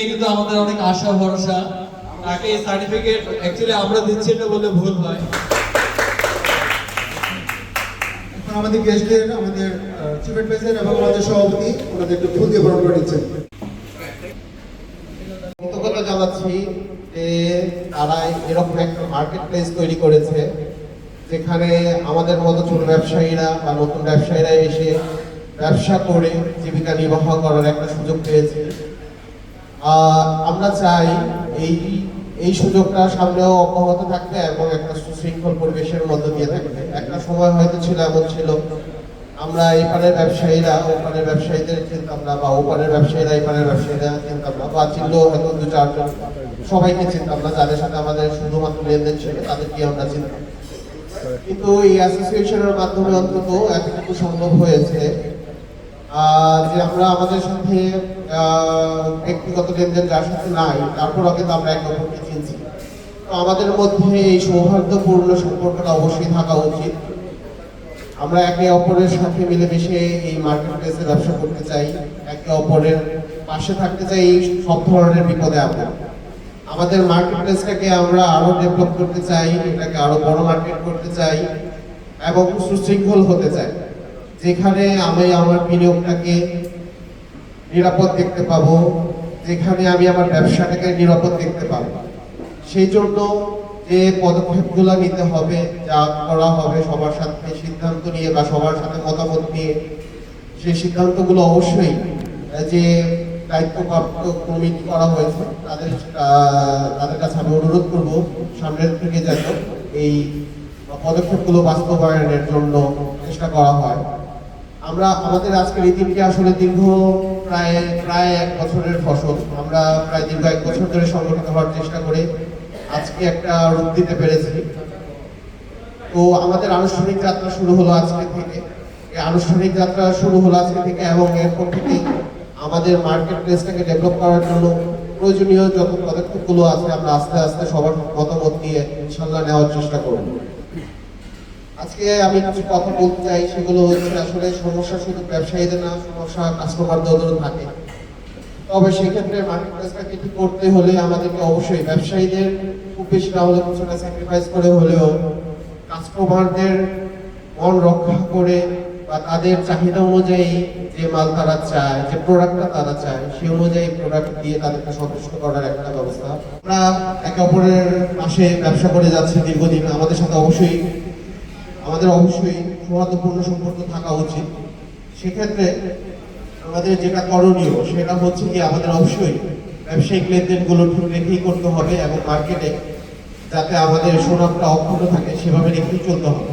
নিয়ে কিন্তু আমাদের অনেক আশা ভরসা। তাকে সার্টিফিকেট অ্যাকচুয়ালি আমরা দিচ্ছি না বলে ভুল হয়। এখন আমাদের গেস্টদের আমাদের চিফ অ্যাডভাইজার এবং আমাদের সভাপতি ওনাদের একটু ফুল দিয়ে বরণ করে দিচ্ছেন কৃতজ্ঞতা জানাচ্ছি যে তারা এরকম একটা মার্কেট প্লেস তৈরি করেছে যেখানে আমাদের মতো ছোট ব্যবসায়ীরা বা নতুন ব্যবসায়ীরা এসে ব্যবসা করে জীবিকা নির্বাহ করার একটা সুযোগ পেয়েছে। আমরা চাই এই এই সুযোগটা সামনেও অব্যাহত থাকবে এবং একটা সুশৃঙ্খল পরিবেশের মধ্য দিয়ে থাকবে। একটা সময় হয়তো ছিল, এমন ছিল, আমরা এই পারের ব্যবসায়ীরা ওপারের ব্যবসায়ীদের চিনতাম না বা ওপারের ব্যবসায়ীরা, এই পারের ব্যবসায়ীরা চিনতাম না বা চিনলেও হয়তো দু চারজন, সবাইকে চিনতাম না যাদের সাথে আমাদের শুধুমাত্র লেনদেন ছিল তাদেরকে আমরা চিনতাম কিন্তু এই অ্যাসোসিয়েশনের মাধ্যমে অন্তত এতটুকু সম্ভব হয়েছে যে আমরা আমাদের সাথে ব্যক্তিগত লেনদেন যার সাথে নাই, তারপরও কিন্তু আমরা একে অপরকে চিনছি। তো আমাদের মধ্যে এই সৌহার্দ্যপূর্ণ সম্পর্কটা অবশ্যই থাকা উচিত। আমরা একে অপরের সাথে মিলেমিশে এই মার্কেট প্লেসে ব্যবসা করতে চাই, একে অপরের পাশে থাকতে চাই, এই সব ধরনের বিপদে আপদে। আমাদের মার্কেট প্লেসটাকে আমরা আরও ডেভেলপ করতে চাই, এটাকে আরও বড় মার্কেট করতে চাই এবং সুশৃঙ্খল হতে চাই। যেখানে আমি আমার বিনিয়োগটাকে নিরাপদ দেখতে পাবো। যেখানে আমি আমার ব্যবসাটাকে নিরাপদ দেখতে পাবো। সেই জন্য যে পদক্ষেপগুলো নিতে হবে, যা করা হবে সবার সাথে সিদ্ধান্ত নিয়ে বা সবার সাথে মতামত নিয়ে, সেই সিদ্ধান্তগুলো অবশ্যই যে দায়িত্বপ্রাপ্ত কমিটি করা হয়েছে, তাদের তাদের কাছে আমি অনুরোধ করব, সামনের থেকে যেন এই পদক্ষেপগুলো বাস্তবায়নের জন্য চেষ্টা করা হয়। আমরা, আমাদের আজকের এই দিনটি আসলে দীর্ঘ প্রায় প্রায় এক বছরের ফসল। আমরা প্রায় দীর্ঘ এক বছর ধরে সংগঠিত হওয়ার চেষ্টা করে আজকে একটা রূপ দিতে পেরেছি। তো আমাদের আনুষ্ঠানিক যাত্রা শুরু হলো আজকে থেকে। আনুষ্ঠানিক যাত্রা শুরু হলো আজকে থেকে এবং এরপর থেকে আমাদের মার্কেট প্লেসটাকে ডেভেলপ করার জন্য প্রয়োজনীয় যত পদক্ষেপগুলো আছে, আমরা আস্তে আস্তে সবার মতামত নিয়ে ইনশাল্লাহ নেওয়ার চেষ্টা করব। আজকে আমি কিছু কথা বলতে চাই, সেগুলো হচ্ছে আসলে সমস্যা শুধু ব্যবসায়ীদের না, সমস্যা কাস্টমারদেরও থাকে। তবে সেক্ষেত্রে মার্কেট ঠিক করতে হলে আমাদেরকে অবশ্যই ব্যবসায়ীদের খুব বেশি না হলে কিছুটা স্যাক্রিফাইস করে হলেও কাস্টমারদের মন রক্ষা করে বা তাদের চাহিদা অনুযায়ী যে মাল তারা চায়, যে প্রোডাক্টটা তারা চায়, সেই অনুযায়ী প্রোডাক্ট দিয়ে তাদেরকে সন্তুষ্ট করার একটা ব্যবস্থা। আমরা একে অপরের পাশে ব্যবসা করে যাচ্ছি দীর্ঘদিন। আমাদের সাথে অবশ্যই আমাদের অবশ্যই সৌহার্দ্যপূর্ণ সম্পর্ক থাকা উচিত। সেক্ষেত্রে আমাদের যেটা করণীয়, সেটা হচ্ছে কি আমাদের অবশ্যই ব্যবসায়িক লেনদেনগুলো রেখেই করতে হবে এবং মার্কেটে যাতে আমাদের সুনামটা অক্ষুণ্ণ থাকে, সেভাবে রেখেই চলতে হবে।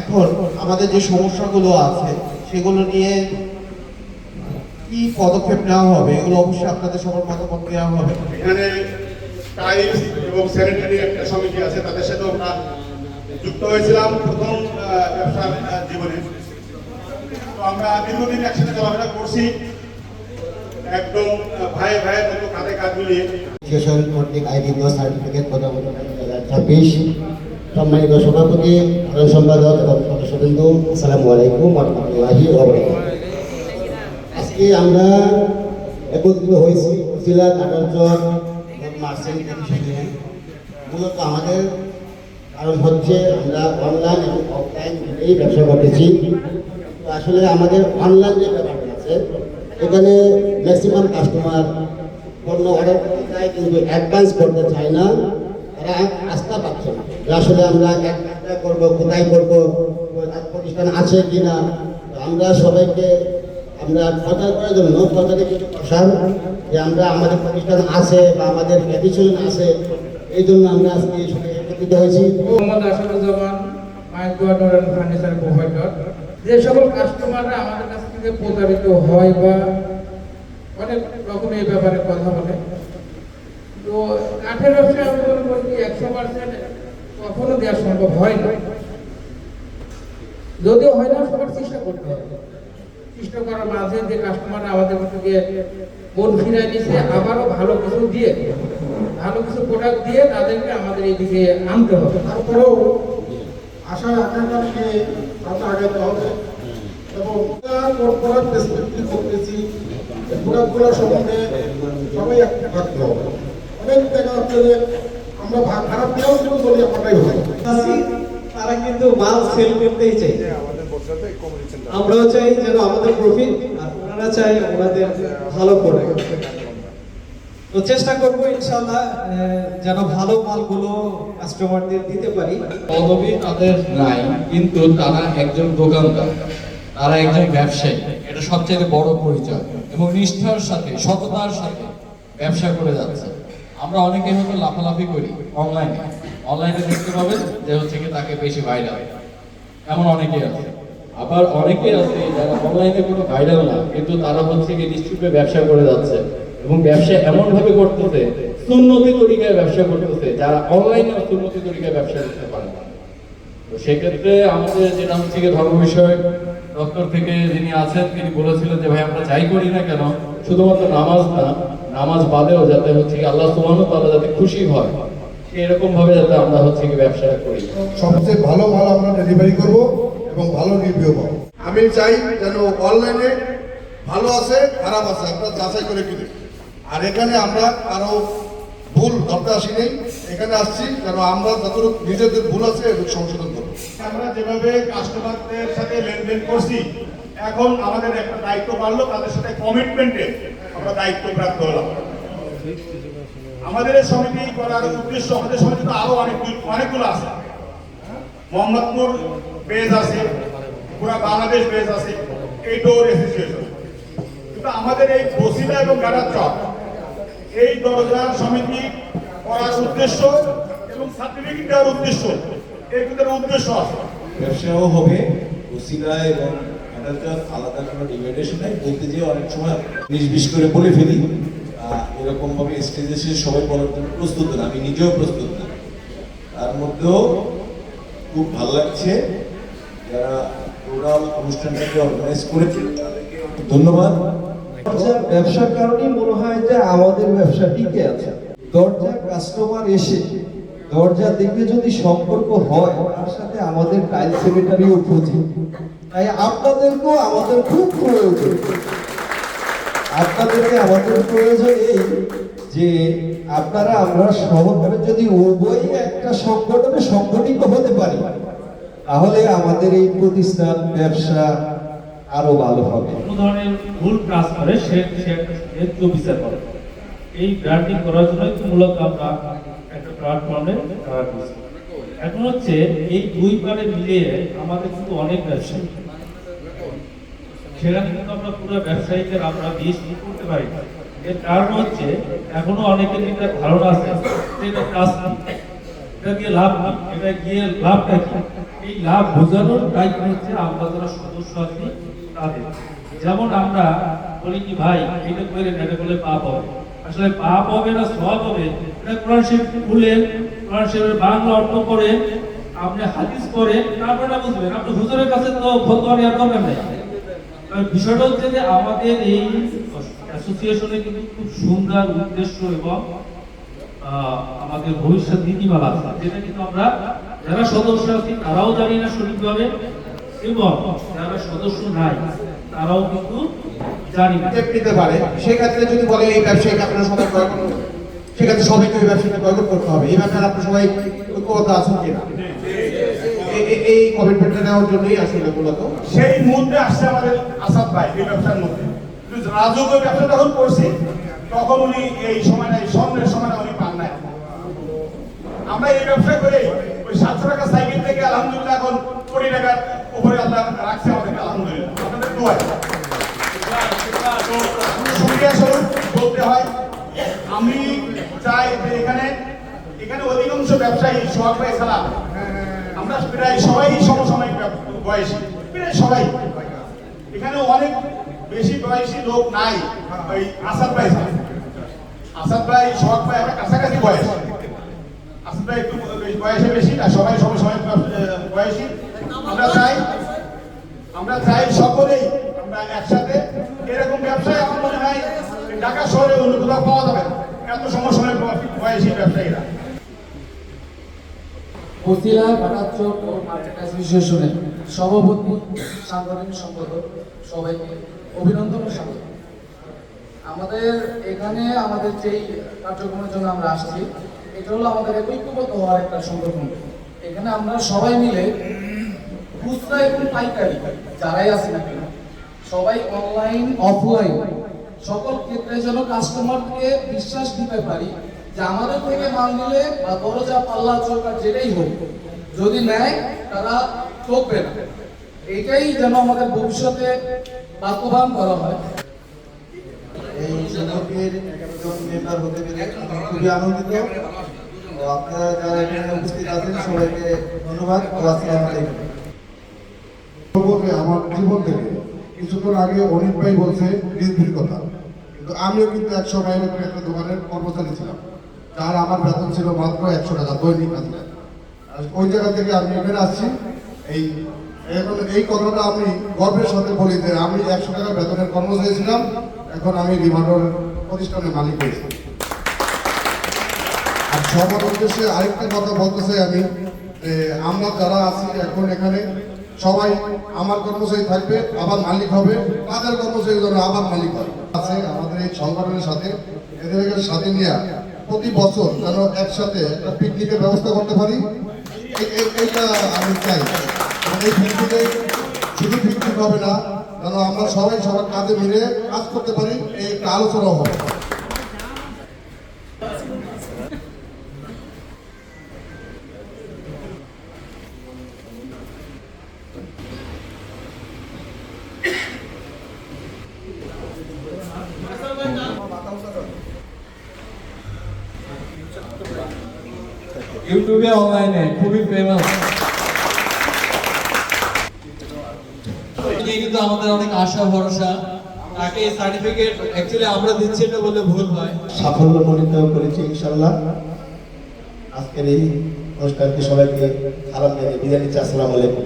এখন আমাদের যে সমস্যাগুলো আছে, সেগুলো নিয়ে কি পদক্ষেপ নেওয়া হবে, এগুলো অবশ্যই আপনাদের সবার মতামত নেওয়া হবে। এখানে টাইলস এবং স্যানিটারি একটা সমিতি আছে, তাদের সাথে আমরা যুক্ত হয়েছিলাম প্রথম ব্যবসার জীবনে। তো আমরা দীর্ঘদিন একসাথে চলাফেরা করছি। একদম ভাই ভাইয়ের মতো কাঁধে কাঁধ মিলিয়ে। অ্যাসোসিয়েশন কর্তৃক আয়োজিত সার্টিফিকেট প্রদান ছাব্বিশ সম্মানিত সভাপতি সাধারণ সম্পাদক এবং সদস্যবৃন্দ, আসসালামু আলাইকুম রহমতুল্লাহি আজকে আমরা একত্রিত হয়েছি উপজেলা কাটারচর হিসেবে। মূলত আমাদের কারণ হচ্ছে আমরা অনলাইন এবং অফলাইন এই ব্যবসা করতেছি। তো আসলে আমাদের অনলাইন যে ব্যাপারটা আছে, এখানে ম্যাক্সিমাম কাস্টমার পণ্য অর্ডার করতে চায় কিন্তু অ্যাডভান্স করতে চায় না, তারা আস্থা পাচ্ছে না। আসলে আমরা অ্যাডভান্সটা করব, কোথায় করব প্রতিষ্ঠান আছে কি না আমরা সবাইকে, আমরা প্রচার করার জন্য প্রচারে কিছু প্রসার, যে আমরা আমাদের প্রতিষ্ঠান আছে বা আমাদের ম্যাডিসিন আছে, এই জন্য আমরা আজকে সবাই মোহাম্মদ ফার্নিচার প্রোভাইডার। যে সকল কাস্টমাররা আমাদের কাছ থেকে প্রতারিত হয় বা অনেক রকম এই ব্যাপারে কথা বলে। তো কাঠের ব্যবসায় আমি করি একশো পার্সেন্ট কখনো দেওয়া সম্ভব হয় না? যদিও হয় না, সবার চেষ্টা করতে হবে চেষ্টা করার মাঝে যে কাস্টমাররা আমাদের কাছ থেকে মন ফিরাই নিছে আবারও ভালো কিছু দিয়ে ভালো কিছু প্রোডাক্ট দিয়ে তাদেরকে আমাদের এইদিকে আনতে হবে। তারপরেও আশা আকাঙ্ক্ষাকে সাথে আগাতে হবে। এবং কর্পোরেট পেসপেক্টিভ করতেছি প্রোডাক্টগুলো সম্বন্ধে সবাই একটু থাকতে হবে। অনেক দেখা যাচ্ছে যে আমরা ভাগ খারাপ বলি আমারটাই ভালো। তারা কিন্তু মাল সেল করতেই চাই। আমরাও চাই যেন আমাদের প্রফিট আর ওনারা চাই ওনাদের ভালো করে তো চেষ্টা করব ইনশাল্লাহ আহ, যেন ভালো মালগুলো কাস্টমারদের দিতে পারি। পদবি তাদের নাই কিন্তু তারা একজন দোকানদার তারা একজন ব্যবসায়ী। এটা সবচেয়ে বড় পরিচয় এবং নিষ্ঠার সাথে সততার সাথে ব্যবসা করে যাচ্ছে। আমরা অনেকে হয়তো লাফালাফি করি অনলাইনে অনলাইনে দেখতে পাবেন যে হচ্ছে কি তাকে বেশি ভাইরাল এমন অনেকেই আছে। আবার অনেকেই আছে যারা অনলাইনে কোনো ভাইরাল না, কিন্তু তারা হচ্ছে কি নিশ্চুপে ব্যবসা করে যাচ্ছে এবং ব্যবসা এমন ভাবে করতেছে, সুন্নতি তরিকায় ব্যবসা করতেছে, যারা অনলাইনে সুন্নতি তরিকায় ব্যবসা করতে পারে তো সেক্ষেত্রে আমাদের যেটা হচ্ছে কি ধর্ম বিষয়ক ডক্টর থেকে যিনি আছেন, তিনি বলেছিলেন যে, ভাই, আমরা যাই করি না কেন? শুধুমাত্র নামাজ না, নামাজ বাদেও যাতে হচ্ছে আল্লাহ ওয়া তাআলা যাতে খুশি হয় এরকম ভাবে যাতে আমরা হচ্ছে কি ব্যবসাটা করি। সবচেয়ে ভালো মাল আমরা ডেলিভারি করব। এবং ভালো রিভিউ পাবো। আমি চাই যেন অনলাইনে ভালো আছে, খারাপ আছে, আপনারা যাচাই করে কিনে আর এখানে আমরা কারও ভুল ধরতে নেই এখানে আসছি যেন আমরা যতটুকু নিজেদের ভুল আছে এগুলো সংশোধন করব। আমরা যেভাবে কাস্টমারদের সাথে লেনদেন করছি, এখন আমাদের একটা দায়িত্ব বাড়লো, তাদের সাথে কমিটমেন্টে আমরা দায়িত্ব প্রাপ্ত হলাম। আমাদের সমিতি করার উদ্দেশ্য, আমাদের সমিতি তো আরও অনেক, অনেকগুলো আছে। মোহাম্মদপুর বেজ আছে পুরা বাংলাদেশ বেজ আছে এই ডোর অ্যাসোসিয়েশন কিন্তু আমাদের এই বসিলা এবং গাড়ার চক এই দরজার সমিতি করার উদ্দেশ্য এবং সার্টিফিকেট দেওয়ার উদ্দেশ্য এই দুটোর উদ্দেশ্য আছে। ব্যবসাও হবে ওসিলা এবং আলাদা কোনো ডিভাইডেশন বলতে অনেক সময় করে বলে ফেলি। আহ, এরকম স্টেজে সবাই প্রস্তুত আমি নিজেও প্রস্তুত না। তার মধ্যেও খুব ভালো লাগছে যারা টোটাল অনুষ্ঠানটাকে অর্গানাইজ তাদেরকে ধন্যবাদ। দরজার ব্যবসার কারণেই মনে হয় যে আমাদের ব্যবসা টিকে আছে। দরজা কাস্টমার এসে দরজা দেখে যদি সম্পর্ক হয়, তার সাথে আমাদের টাইল তাই আপনাদেরকেও আমাদের খুব প্রয়োজন। আপনাদেরকে আমাদের প্রয়োজন এই যে আপনারা আমরা সহকারে যদি উভয়ই একটা সংগঠনে সংগঠিত হতে পারি তাহলে আমাদের এই প্রতিষ্ঠান ব্যবসা আরও ভালো হবে। কোনো ধরনের ভুল কাজ করে, সে সে বিচার করে। এই ব্র্যান্ডিং করার জন্য মূলত আমরা একটা প্ল্যাটফর্মে দাঁড়া এখন হচ্ছে, এই দুই পারে মিলিয়ে আমাদের কিন্তু অনেক ব্যবসায়ী। সেখানে কিন্তু আমরা পুরো ব্যবসায়ীদের আমরা বিষ করতে পারি। এর কারণ হচ্ছে, এখনও অনেকের একটা ধারণা আছে এটা কাজ এটা দিয়ে লাভ এটা গিয়ে লাভটা কি? এই লাভ বোঝানোর দায়িত্ব হচ্ছে আমরা যারা সদস্য আছি তাদের। যেমন আমরা বলি কি, ভাই, এটা করে পাপ হবে। আসলে পাপ হবে না সব হবে। এটা কোরআন শরীফ খুলেন কোরআন শরীফের বাংলা অর্থ করে, আপনি হাদিস করে তারপরে না বুঝবেন। আপনি হুজুরের কাছে তো দরকার নেই। বিষয়টা হচ্ছে যে আমাদের এই কিন্তু খুব সুন্দর উদ্দেশ্য এবং আমাদের ভবিষ্যৎ নীতিমালা আছে, যেটা কিন্তু আমরা যারা সদস্য আছি তারাও জানি না সঠিকভাবে এবং যারা সদস্য নাই তারাও কিন্তু জানি নিতে পারে। সেক্ষেত্রে যদি বলে এই ব্যবসায়ীকে আপনারা সবাই ক্রয় করুন সেক্ষেত্রে সবাইকে ওই ব্যবসাটা ক্রয় করতে হবে। এই ব্যাপারে আপনারা সবাই ঐক্যবদ্ধ আছেন কিনা? এই- এই- এই কমিটমেন্টটা নেওয়ার জন্যই আসলে মূলত। সেই মুহূর্তে আসছে আমাদের আসাদ ভাই এই ব্যবসার মধ্যে। ব্যবসা যখন করছে তখন উনি এই সময়টা এই স্বর্ণের সময়টা উনি পান নাই। আমরা এই ব্যবসা করে ওই সাতশো টাকা সাইকেল থেকে আলহামদুলিল্লাহ এখন কোটি টাকার উপরে আল্লাহ রাখছে আমাদেরকে, আলহামদুলিল্লাহ। আপনাদের দোয়ায় সুক্রিয়া বলতে হয়, আমি চাই যে এখানে এখানে অধিকাংশ ব্যবসায়ী সোহাগ ভাই ছাড়া, আমরা প্রায় সবাই সমসাময়িক বয়সী, প্রায় সবাই। এখানে অনেক বেশি বয়সী লোক নাই, ওই আসাদ ভাই। আসাদ ভাই, সোহাগ ভাই আমরা কাছাকাছি বয়স। ভাই একটু বয়সে বেশি না সবাই ব্যব- আহ, বয়সী। আমরা চাই আমরা চাই সকলেই আমরা একসাথে। এরকম ব্যবসায় আমার মনে হয় ঢাকা শহরে অন্য কোথাও পাওয়া যাবে এত সমসাময়িক বয়সী ব্যবসায়ীরা। সভাপতি সাংগঠনিক সম্পাদক সবাইকে অভিনন্দন ও আমাদের এখানে আমাদের যেই কার্যক্রমের জন্য আমরা আসছি এটা হলো আমাদের ঐক্যবদ্ধ হওয়ার একটা সংগঠন। এখানে আমরা সবাই মিলে খুচরা এবং পাইকারি, যারাই আছে না কেন, সবাই অনলাইন অফলাইন সকল ক্ষেত্রে যেন কাস্টমারকে বিশ্বাস দিতে পারি যে আমাদের থেকে মাল নিলে বা দরজা, পাল্লা চৌকার যেটাই হোক, যদি নেয় তারা ঠকবে না। এটাই যেন আমাদের ভবিষ্যতে বাস্তবায়ন করা হয়। এই সংগঠনের একজন মেম্বার হতে পেরে খুবই আনন্দিত। তো ধন্যবাদ। আসসালামু আলাইকুম। আমার জীবন থেকে কিছুক্ষণ আগে অনিক ভাই বলছে রিজভির কথা। কিন্তু আমিও কিন্তু একশো মাইল একটা দোকানের কর্মচারী ছিলাম। যার আমার বেতন ছিল মাত্র একশো টাকা, দৈনিক আর ওই জায়গা থেকে আমি এখানে আসছি। এই এখন এই কথাটা আমি গর্বের সাথে বলি যে আমি একশো টাকা বেতনের কর্মচারী ছিলাম। এখন আমি রিমান্ডর প্রতিষ্ঠানের মালিক হয়েছি। সবার উদ্দেশ্যে আরেকটা কথা বলতে চাই আমি আমরা যারা আছি এখন এখানে, সবাই আমার কর্মচারী থাকবে, আবার মালিক হবে, তাদের কর্মচারী যেন আবার মালিক হবে। আছে আমাদের এই সংগঠনের সাথে এদেরকে সাথে নিয়ে প্রতি বছর যেন একসাথে একটা পিকনিকের ব্যবস্থা করতে পারি। এই- এই- এইটা আমি চাই। এই পিকনিকে শুধু পিকনিক হবে না, যেন আমরা সবাই সবার কাজে মিলে কাজ করতে পারি, এই একটা আলোচনা হবে। ইউটিউবে অনলাইনে খুবই ফেমাস কিন্তু আমাদের অনেক আশা ভরসা। তাকে সার্টিফিকেট অ্যাকচুয়ালি আমরা দিচ্ছি এটা বলে ভুল হয়। সাফল্য মনোনীত করেছি ইনশাল্লাহ আজকের এই অনুষ্ঠানকে সবাইকে সালাম দিয়ে বিদায় নিচ্ছি। আসসালামু আলাইকুম।